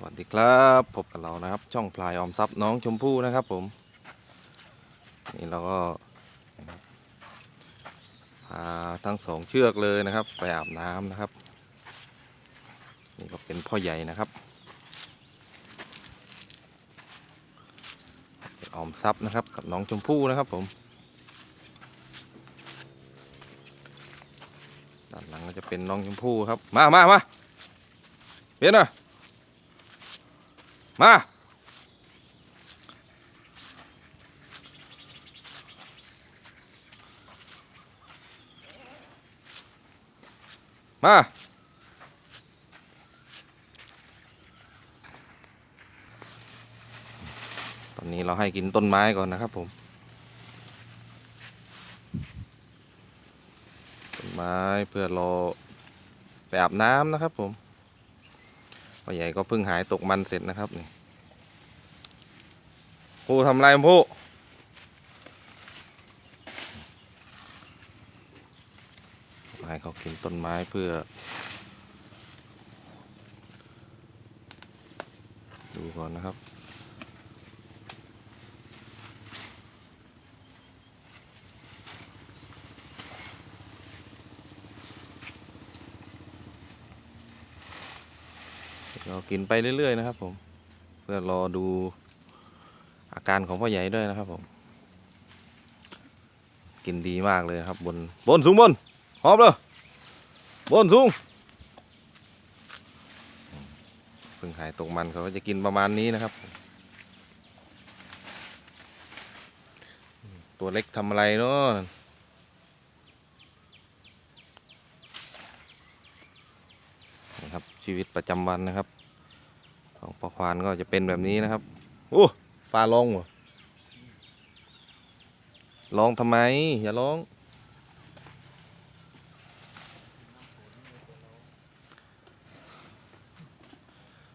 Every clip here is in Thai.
สวัสดีครับพบกับเรานะครับ ช่องพลายออมทรัพย์น้องชมพู่นะครับผม นี่เราก็พาทั้งสองเชือกเลยนะครับ ไปอาบน้ำนะครับ นี่ก็เป็นพ่อใหญ่นะครับออมทรัพย์นะครับกับน้องชมพู่นะครับผมด้านหลังก็จะเป็นน้องชมพู่ครับ มามามาเพียนนะ มา มาตอนนี้เราให้กินต้นไม้ก่อนนะครับผม ต้นไม้เพื่อรอไปอาบน้ำนะครับผม พ่อใหญ่ก็เพิ่งหายตกมันเสร็จนะครับนี่ผู้ทำไรผู้ให้เขากินต้นไม้เพื่อ ดูก่อนนะครับ เรากินไปเรื่อย ๆ นะครับ ผม เพื่อรอดูอาการของพ่อใหญ่ด้วยนะครับผม กินดีมากเลยครับ บนบนสูงบนหอบเลยบนสูงเพิ่งหายตกมันเขาจะกินประมาณนี้นะครับ ตัวเล็กทำอะไรเนาะนะครับ ชีวิตประจำวันนะครับ ของปลาควานก็จะเป็นแบบนี้นะครับโอ้ฟ้าร้องเหรอร้องทำไม อย่าร้อง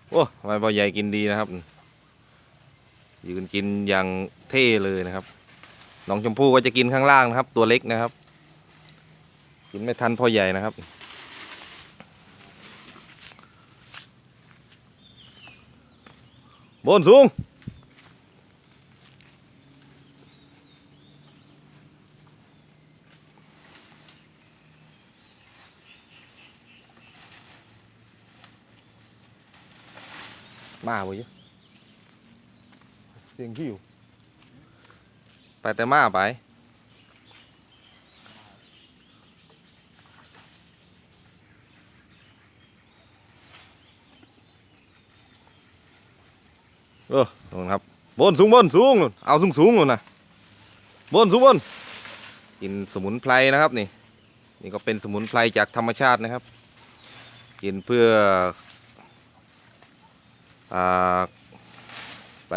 โอ้ทำไมบอใหญ่กินดีนะครับ ยืนกินอย่างเท่เลยนะครับ น้องชมพู่ก็จะกินข้างล่างนะครับ ตัวเล็กนะครับ กินไม่ทันพ่อใหญ่นะครับ บนสูงมาบ่ยเสีย เออนู่นครับบนสูงบนสูงเอาสูงสูงนู่นนะบนสูงบนกินสมุนไพรนะครับนี่ นี่ก็เป็นสมุนไพรจากธรรมชาตินะครับ กินเพื่ออาไป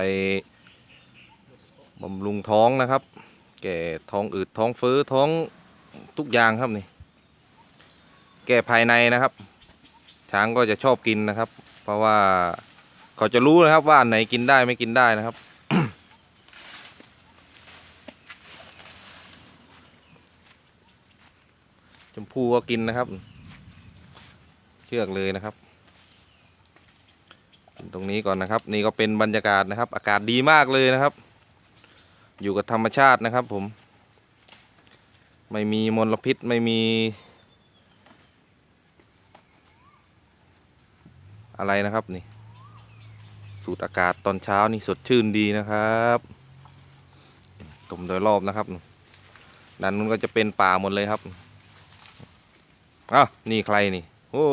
บำรุงท้องนะครับ แก่ท้องอืดท้องเฟ้อท้องทุกอย่างครับนี่ แก้ภายในนะครับ ช้างก็จะชอบกินนะครับ เพราะว่า เขาจะรู้นะครับว่าอันไหนกินได้ไม่กินได้นะครับ ชมพูก็กินนะครับ เชือกเลยนะครับตรงนี้ก่อนนะครับ นี่ก็เป็นบรรยากาศนะครับ อากาศดีมากเลยนะครับ อยู่กับธรรมชาตินะครับ ผม ไม่มีมลพิษไม่มี อะไรนะครับนี่ สูดอากาศตอนเช้านี่สดชื่นดีนะครับตมโดยรอบนะครับด้านนู้นก็จะเป็นป่าหมดเลยครับอ้าวนี่ใครนี่ โอ้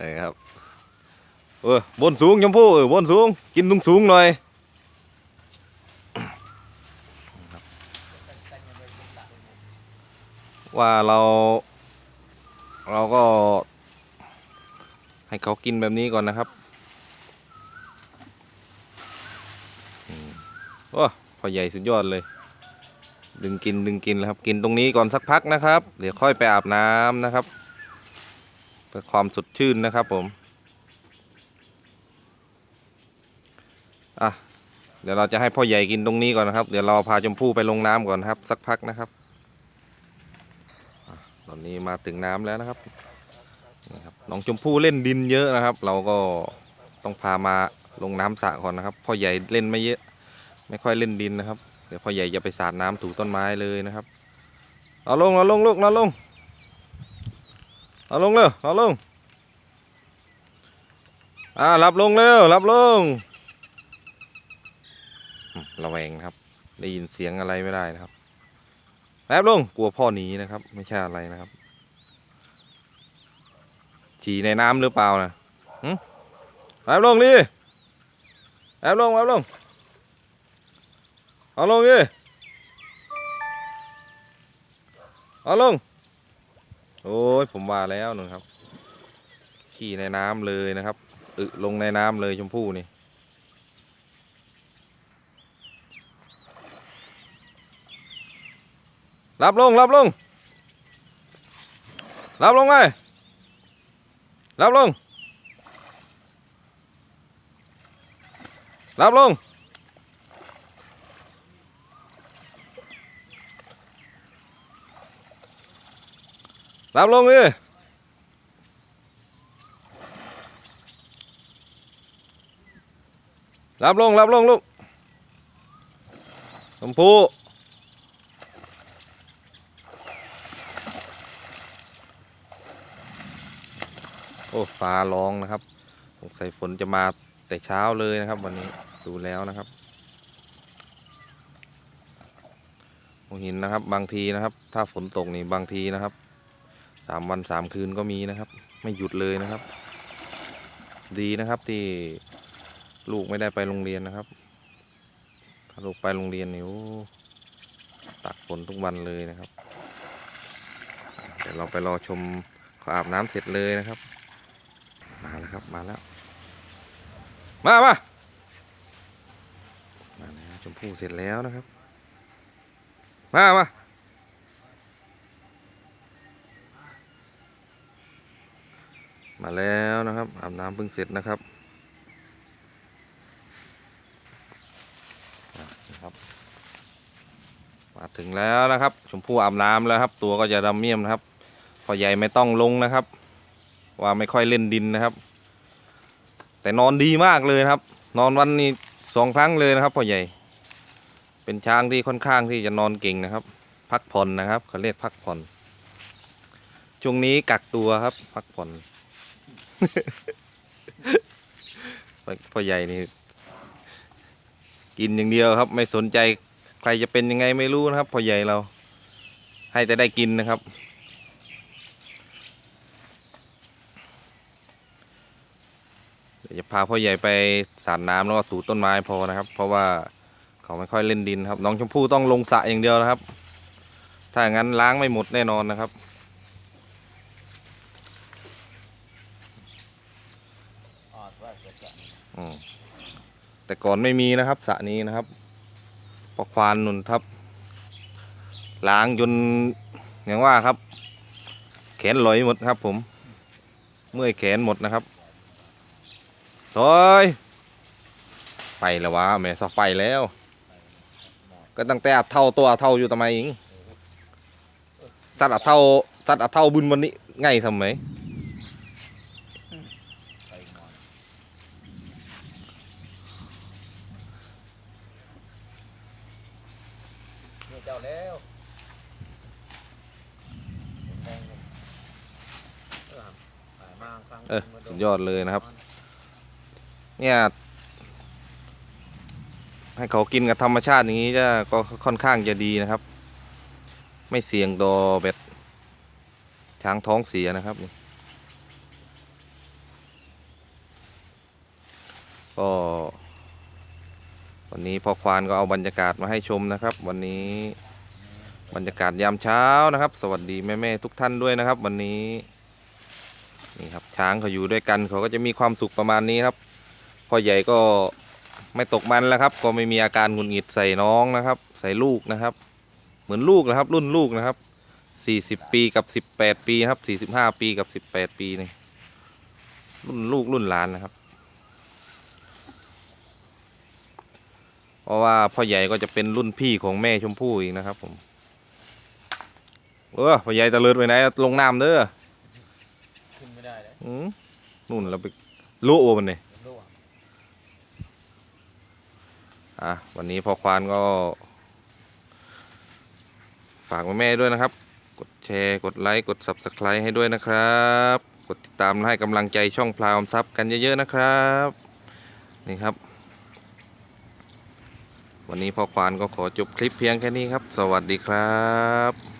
นี่ครับเออบนสูงชมพู่เออบนสูง กินสูงสูงหน่อยว่าเราก็ ให้ เขากินแบบนี้ก่อนนะครับอืมโอ้พอใหญ่สุดยอดเลย ดึงกินดึงกินแล้วครับ กินตรงนี้ก่อนสักพักนะครับ เดี๋ยวค่อยไปอาบน้ำนะครับเพื่อความสดชื่นนะครับผมอะเดี๋ยวเราจะให้พ่อใหญ่กินตรงนี้ก่อนนะครับ เดี๋ยวเราพาชมพู่ไปลงน้ำก่อนนครับ สักพักนะครับ ตอนนี้มาถึงน้ำแล้วนะครับ นี่ครับน้องชมพู่เล่นดินเยอะนะครับ เราก็ต้องพามาลงน้ำสระก่อนนะครับพ่อใหญ่เล่นไม่เยอะ ไม่ค่อยเล่นดินนะครับเดี๋ยวพ่อใหญ่จะไปสาดน้ำถูต้นไม้เลยนะครับเอาลงเอาลงลูกเอาลงเอาลงเร็วเอาลงอ่ารับลงเร็วรับลงระแวงครับ ได้ยินเสียงอะไรไม่ได้นะครับแอบลงกลัวพ่อหนีนะครับ ไม่ใช่อะไรนะครับ ฉี่ในน้ำหรือเปล่านะแอบลงดิแอบลงแอบลง เอาลงดิเอาลง โอ้ยผมว่าแล้วนึงครับ ขี่ในน้ำเลยนะครับ อึลงในน้ำเลยชมพู่นี่รับลงรับลงรับลงไง รับลง รับลง รับลงดิรับลง รับลงลูกชมพู่ โอ้ฟ้าร้องนะครับสงสัยฝนจะมาแต่เช้าเลยนะครับ วันนี้ดูแล้วนะครับหัวหินนะครับบางทีนะครับ ถ้าฝนตกนี่บางทีนะครับสามวันสามคืนก็มีนะครับ ไม่หยุดเลยนะครับ ดีนะครับที่ลูกไม่ได้ไปโรงเรียนนะครับ ถ้าลูกไปโรงเรียนนี่โอ้ตักฝนทุกวันเลยนะครับ เดี๋ยวเราไปรอชมขาอาบน้ำเสร็จเลยนะครับ มาแล้วครับมาแล้ว มามามาแล้วชมพู่เสร็จแล้วนะครับ มามามาแล้วนะครับอาบน้ำเพิ่งเสร็จนะครับนะครับมาถึงแล้วนะครับ ชมพู่อาบน้ำแล้วครับ ตัวก็จะดำเมี่ยมนะครับพอใหญ่ไม่ต้องลงนะครับ ว่าไม่ค่อยเล่นดินนะครับ แต่นอนดีมากเลยครับ นอนวันนี้สองครั้งเลยนะครับพ่อใหญ่ เป็นช้างที่ค่อนข้างที่จะนอนเก่งนะครับ พักผ่อนนะครับเขาเรียกพักผ่อนช่วงนี้กักตัวครับ พักผ่อนพ่อใหญ่นี่กินอย่างเดียวครับ ไม่สนใจใครจะเป็นยังไงไม่รู้นะครับพ่อใหญ่เรา ให้แต่ได้กินนะครับ เดี๋ยว จะพาพ่อใหญ่ไปสาดน้ำแล้วก็ถูต้นไม้พอนะครับ เพราะว่าเขาไม่ค่อยเล่นดินครับ น้องชมพู่ต้องลงสระอย่างเดียวนะครับ ถ้าอย่างนั้นล้างไม่หมดแน่นอนนะครับ แต่ก่อนไม่มีนะครับสระนี้นะครับพอควานนุนทับ ล้างจนอย่างว่าครับ แขนลอยหมดครับผม เมื่อยแขนหมดนะครับ โอยไปแล้ววะแม่สอบไปแล้ว ก็ตั้งแต่อัดเท่าตัวอัดเท่าอยู่ทำไมอิงตัดอัดเท่าตัดอัดเท่าบุญวันนี้ไงทำไมนี่เจ้าแล้วเออหายมาครั้งเออสุดยอดเลยนะครับ เนี่ย ให้เขากินกับธรรมชาติอย่างนี้จะก็ค่อนข้างจะดีนะครับ ไม่เสี่ยงต่อเบ็ดช้างท้องเสียนะครับนี่ก็วันนี้พ่อควานก็เอาบรรยากาศมาให้ชมนะครับ วันนี้บรรยากาศยามเช้านะครับ สวัสดีแม่ๆทุกท่านด้วยนะครับ วันนี้นี่ครับช้างเขาอยู่ด้วยกันเขาก็จะมีความสุขประมาณนี้ครับ พ่อใหญ่ก็ไม่ตกมันแล้วครับ ก็ไม่มีอาการหงุดหงิดใส่น้องนะครับ ใส่ลูกนะครับ เหมือนลูกนะครับ รุ่นลูกนะครับสี่สิบปีกับสิบแปดปีนะครับสี่สิบห้าปีกับสิบแปดปีนี่รุ่นลูกรุ่นหลานนะครับ เพราะว่าพ่อใหญ่ก็จะเป็นรุ่นพี่ของแม่ชมพู่อีกนะครับ ผม เออพ่อใหญ่ตะเลิดไปไหนลงน้ำเด้อขึ้นไม่ได้เลยอืมนู่นเราไปลุโอมันนี่ร่วง อะวันนี้พอควานก็ ฝากแม่ๆด้วยนะครับ กดแชร์กดไลค์กด subscribe ให้ด้วยนะครับ กดติดตามให้กำลังใจช่องพลายอมทรัพย์กันเยอะๆนะครับ นี่ครับ วันนี้พ่อควานก็ขอจบคลิปเพียงแค่นี้ครับ สวัสดีครับ